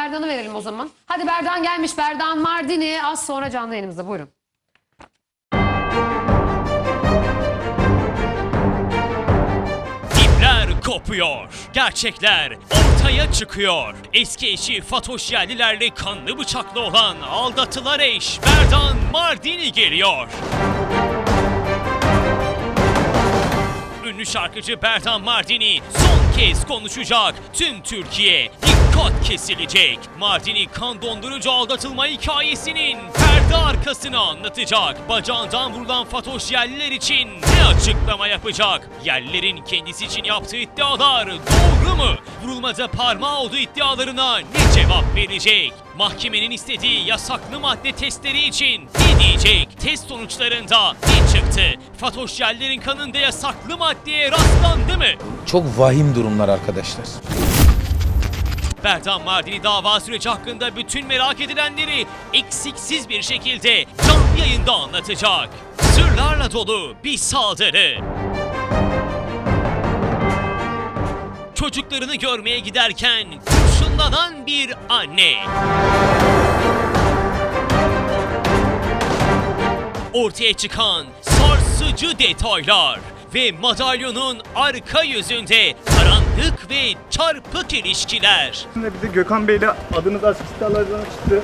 Berdan'ı verelim o zaman. Hadi Berdan gelmiş. Berdan Mardini az sonra canlı yayınımızda. Buyurun. İpler kopuyor. Gerçekler ortaya çıkıyor. Eski eşi Fatoş Yerlilerle kanlı bıçaklı olan aldatılar eş Berdan Mardini geliyor. Ünlü şarkıcı Berdan Mardini son kez konuşacak. Tüm Türkiye dikkat kesilecek. Mardini kan dondurucu aldatılma hikayesinin perde arkasını anlatacak. Bacağından vurulan Fatoş Yerliler için ne açıklama yapacak? Yerlilerin kendisi için yaptığı iddialar doğru mu? Vurulmada parmağı olduğu iddialarına ne cevap verecek? Mahkemenin istediği yasaklı madde testleri için ne diyecek? Test sonuçlarında ne çıktı? Fatoş Yerlilerin kanında yasaklı maddeye rastlandı mı? Çok vahim durumlar arkadaşlar. Berdan Mardini dava süreci hakkında bütün merak edilenleri eksiksiz bir şekilde canlı yayında anlatacak. Sırlarla dolu bir saldırı. Çocuklarını görmeye giderken kurşunlanan bir anne. Ortaya çıkan sarsıcı detaylar ve madalyonun arka yüzünde karanlık ve çarpık ilişkiler. Bir de Gökhan Bey'le adınız açık iddialardan çıktı.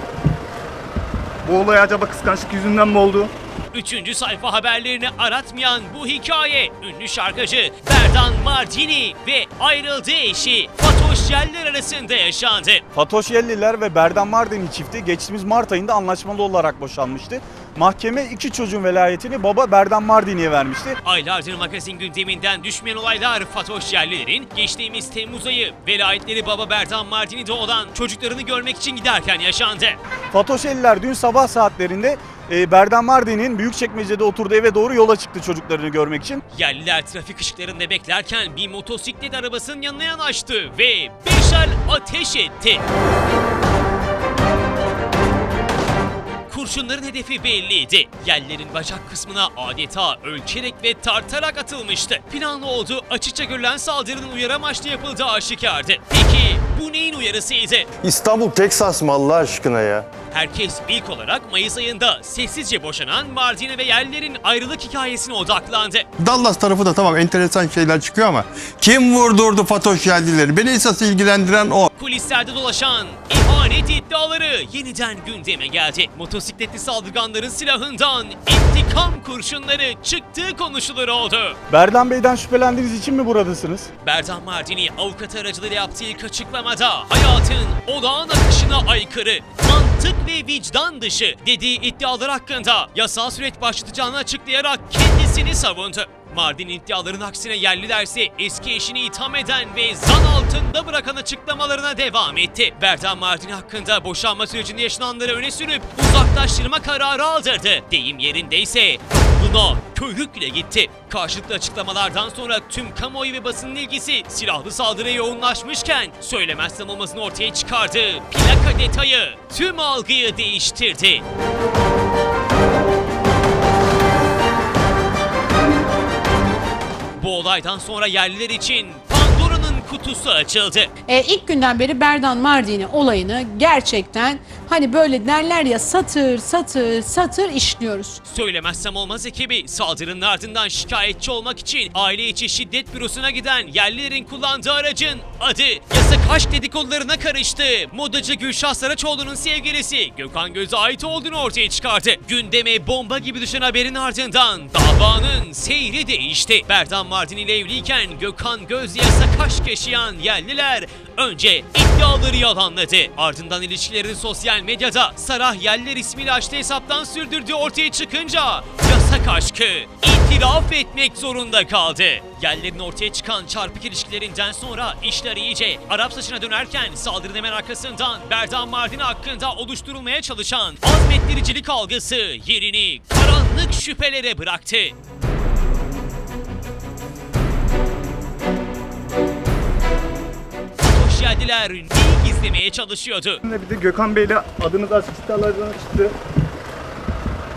Bu olay acaba kıskançlık yüzünden mi oldu? Üçüncü sayfa haberlerini aratmayan bu hikaye ünlü şarkıcı Berdan Mardini ve ayrıldığı eşi Fatoş Yeller arasında yaşandı. Fatoş Yelliler ve Berdan Mardini çifti geçtiğimiz Mart ayında anlaşmalı olarak boşanmıştı. Mahkeme iki çocuğun velayetini baba Berdan Mardini'ye vermişti. Aylardır magazin gündeminden düşmeyen olaylar Fatoş Yerliler'in geçtiğimiz Temmuz ayı velayetleri baba Berdan Mardini'de olan çocuklarını görmek için giderken yaşandı. Fatoş Yelliler dün sabah saatlerinde e, Berdan Mardini'nin Büyükçekmece'de oturduğu eve doğru yola çıktı çocuklarını görmek için. Yerliler trafik ışıklarında beklerken bir motosiklet arabasının yanına yanaştı ve beşer ateş etti. Kurşunların hedefi belliydi. Yerlerin bacak kısmına adeta ölçerek ve tartarak atılmıştı. Planlı olduğu açıkça görülen saldırının uyarı amaçlı yapıldığı aşikardı. Peki bu neyin uyarısıydı? İstanbul, Teksas mı Allah aşkına ya? Herkes ilk olarak Mayıs ayında sessizce boşanan Mardini ve yerlerin ayrılık hikayesine odaklandı. Dallas tarafı da tamam enteresan şeyler çıkıyor ama kim vurdurdu Fatoş Yeldileri? Beni esas ilgilendiren o. Kulislerde dolaşan ihanet iddiaları yeniden gündeme geldi. Motosikletli saldırganların silahından intikam kurşunları çıktığı konuşulur oldu. Berdan Bey'den şüphelendiğiniz için mi buradasınız? Berdan Mardini avukat aracılığıyla yaptığı ilk açıklamada hayatın olağan akışına aykırı, mantık ve vicdan dışı dediği iddialar hakkında yasal süreç başlatacağını açıklayarak kendisini savundu. Mardin iddiaların aksine yerlilerse eski eşini itham eden ve zan altında bırakan açıklamalarına devam etti. Berdan Mardin hakkında boşanma sürecinde yaşananları öne sürüp uzaklaştırma kararı aldırdı. Deyim yerindeyse buna körükle gitti. Karşılıklı açıklamalardan sonra tüm kamuoyu ve basının ilgisi silahlı saldırıya yoğunlaşmışken söylemezsem olmasını ortaya çıkardı. Plaka detayı tüm algıyı değiştirdi. Bu olaydan sonra yerliler için kutusu açıldı. E, ilk günden beri Berdan Mardini olayını gerçekten hani böyle derler ya satır satır satır işliyoruz. Söylemezsem olmaz ekibi saldırının ardından şikayetçi olmak için aile içi şiddet bürosuna giden yerlilerin kullandığı aracın adı yasak aşk dedikodularına karıştı. Modacı Gülşah Saraçoğlu'nun sevgilisi Gökhan Göz'e ait olduğunu ortaya çıkardı. Gündeme bomba gibi düşen haberin ardından davanın seyri değişti. Berdan Mardin ile evliyken Gökhan Göz yasak aşk yaşayan yerliler önce iddiaları yalanladı. Ardından ilişkilerini sosyal medyada Sarah Yeller ismiyle açtığı hesaptan sürdürdüğü ortaya çıkınca yasak aşkı itiraf etmek zorunda kaldı. Yerlerin ortaya çıkan çarpık ilişkilerinden sonra işler iyice Arap saçına dönerken saldırının hemen arkasından Berdan Mardin hakkında oluşturulmaya çalışan azmettiricilik algısı yerini karanlık şüphelere bıraktı. Geldiler. Neyi gizlemeye çalışıyordu? Bir de Gökhan Bey'le adınız açık iddialardan çıktı.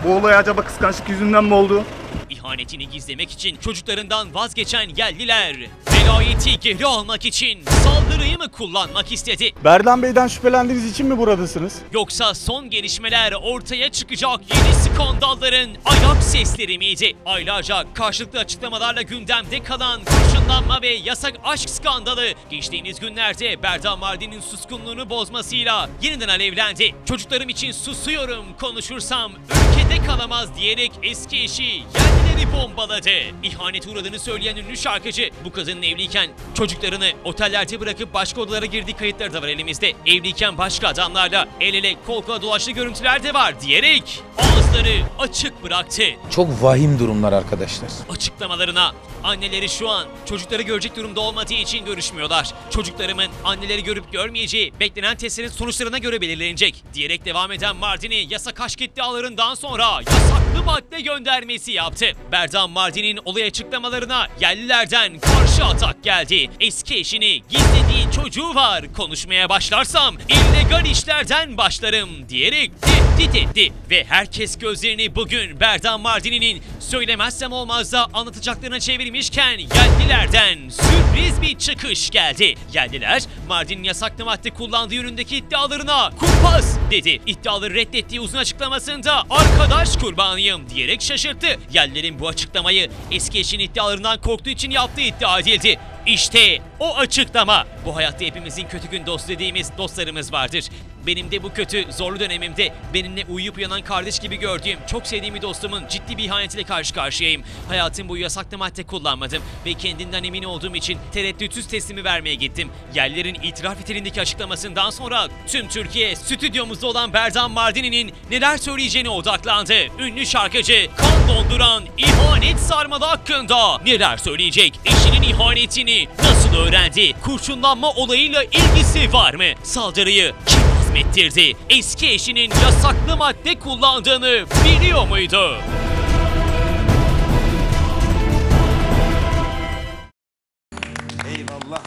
Bu olay acaba kıskançlık yüzünden mi oldu? İhanetini gizlemek için çocuklarından vazgeçen yerliler velayeti geri almak için saldırıyı mı kullanmak istedi? Berdan Bey'den şüphelendiğiniz için mi buradasınız? Yoksa son gelişmeler ortaya çıkacak yeni skandalların ayak sesleri miydi? Aylarca karşılıklı açıklamalarla gündemde kalan kurşunlanma ve yasak aşk skandalı geçtiğimiz günlerde Berdan Mardin'in suskunluğunu bozmasıyla yeniden alevlendi. Çocuklarım için susuyorum konuşursam ülkede kalamaz diyerek eski eşi yerlileri bombaladı. İhanet uğradığını söyleyen ünlü şarkıcı bu kadının evliyken çocuklarını otellerde bırakıp başka odalara girdiği kayıtları da var elimizde. Evliyken başka adamlarla el ele kol kola dolaştığı görüntüler de var diyerek ağızları açık bıraktı. Çok vahim durumlar arkadaşlar. Açıklamalarına anneleri şu an çocukları görecek durumda olmadığı için görüşmüyorlar. Çocuklarımın anneleri görüp görmeyeceği beklenen testlerin sonuçlarına göre belirlenecek diyerek devam eden Mardin'i yasak aşk iddialarından sonra yasaklı madde göndermesi yaptı. Berdan Mardin'in olay açıklamalarına yerlilerden karşı atak geldi. Eski eşini gizlediği çocuğu var konuşmaya başlarsam illegal işlerden başlarım diyerek tehdit etti. Ve herkes gözlerini bugün Berdan Mardini'nin söylemezsem olmaz da anlatacaklarına çevirmişken yerlilerden sürpriz bir çıkış geldi. Yerliler Mardin'in yasaklı madde kullandığı yönündeki iddialarına kumpas dedi. İddiaları reddettiği uzun açıklamasında arkadaş kurbanıyım diyerek şaşırttı. Yerlilerin bu açıklamayı eski eşinin iddialarından korktuğu için yaptığı iddia edildi. İşte o açıklama. Bu hayatta hepimizin kötü gün dostu dediğimiz dostlarımız vardır. Benim de bu kötü, zorlu dönemimde benimle uyuyup uyanan kardeş gibi gördüğüm, çok sevdiğim dostumun ciddi bir ihanetiyle karşı karşıyayım. Hayatım boyu yasaklı madde kullanmadım ve kendinden emin olduğum için tereddütsüz teslimi vermeye gittim. Yerlerin itiraf niteliğindeki açıklamasından sonra tüm Türkiye stüdyomuzda olan Berdan Mardini'nin neler söyleyeceğine odaklandı. Ünlü şarkıcı kan donduran ihanet sarmalı hakkında neler söyleyecek? Eşinin ihanetini nasıl öğrendi? Kurşunlanma olayıyla ilgisi var mı? Saldırıyı kim azmettirdi? Eski eşinin yasaklı madde kullandığını biliyor muydu?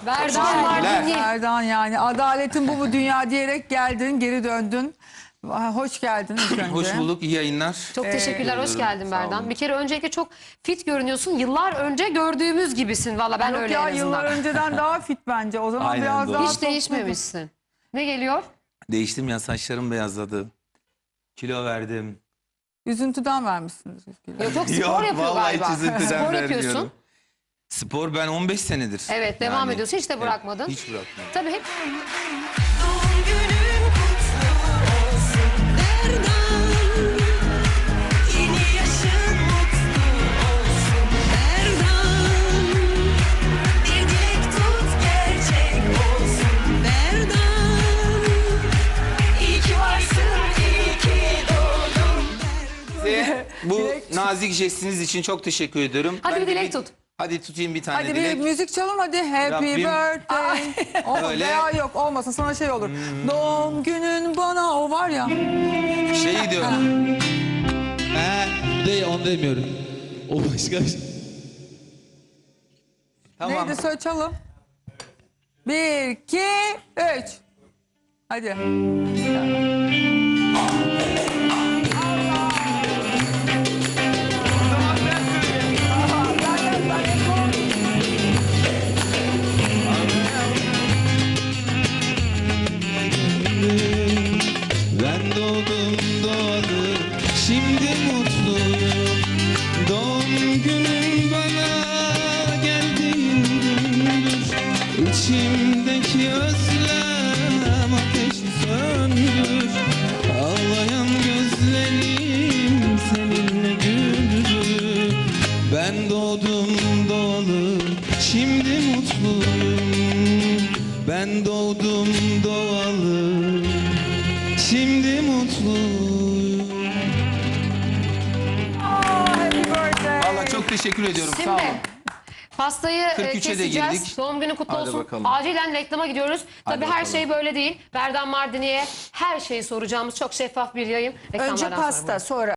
Berdan Mardini. Erdan yani adaletin bu bu dünya diyerek geldin geri döndün. Vay, Hoş geldin ilk önce. Hoş bulduk, iyi yayınlar. Çok teşekkürler. Hoş geldin Berdan. Bir kere öncelikle çok fit görünüyorsun. Yıllar önce gördüğümüz gibisin. Valla ben Yok öyle ya en azından. yıllar önceden daha fit bence. O zaman Aynen biraz doğru. daha Hiç değişmemişsin. Ne geliyor? Değiştim ya saçlarım beyazladı. Kilo verdim. Üzüntüden vermişsiniz. Yok, yok spor Yok, yapıyor vallahi galiba. hiç üzüntüden Spor yapıyorsun. vermiyorum. Spor ben 15 senedir. Evet devam Yani, ediyorsun. Hiç de bırakmadın. Hiç bırakmadım. Tabii hep Doğum Bu nazik jestiniz için çok teşekkür ediyorum. Hadi Ben bir de dilek tut. Hadi tutayım bir tane Hadi bir dilek. müzik çalın hadi. Happy Rabbim- birthday. Olmaz Öyle. veya yok olmasın sana şey olur. Doğum günün bana o var ya. Şey diyorum. Ha, de onu demiyorum. O başka bir şey. Tamam. Neydi söyle çalın. Bir, iki, üç. Hadi. Teşekkür ediyorum. Sağ olun. Şimdi pastayı e, 43'e de keseceğiz. Doğum günü kutlu Hadi olsun. bakalım. Acilen reklama gidiyoruz. Tabii her bakalım. şey böyle değil. Berdan Mardini'ye her şeyi soracağımız çok şeffaf bir yayın. Reklamlardan Önce sonra pasta sonra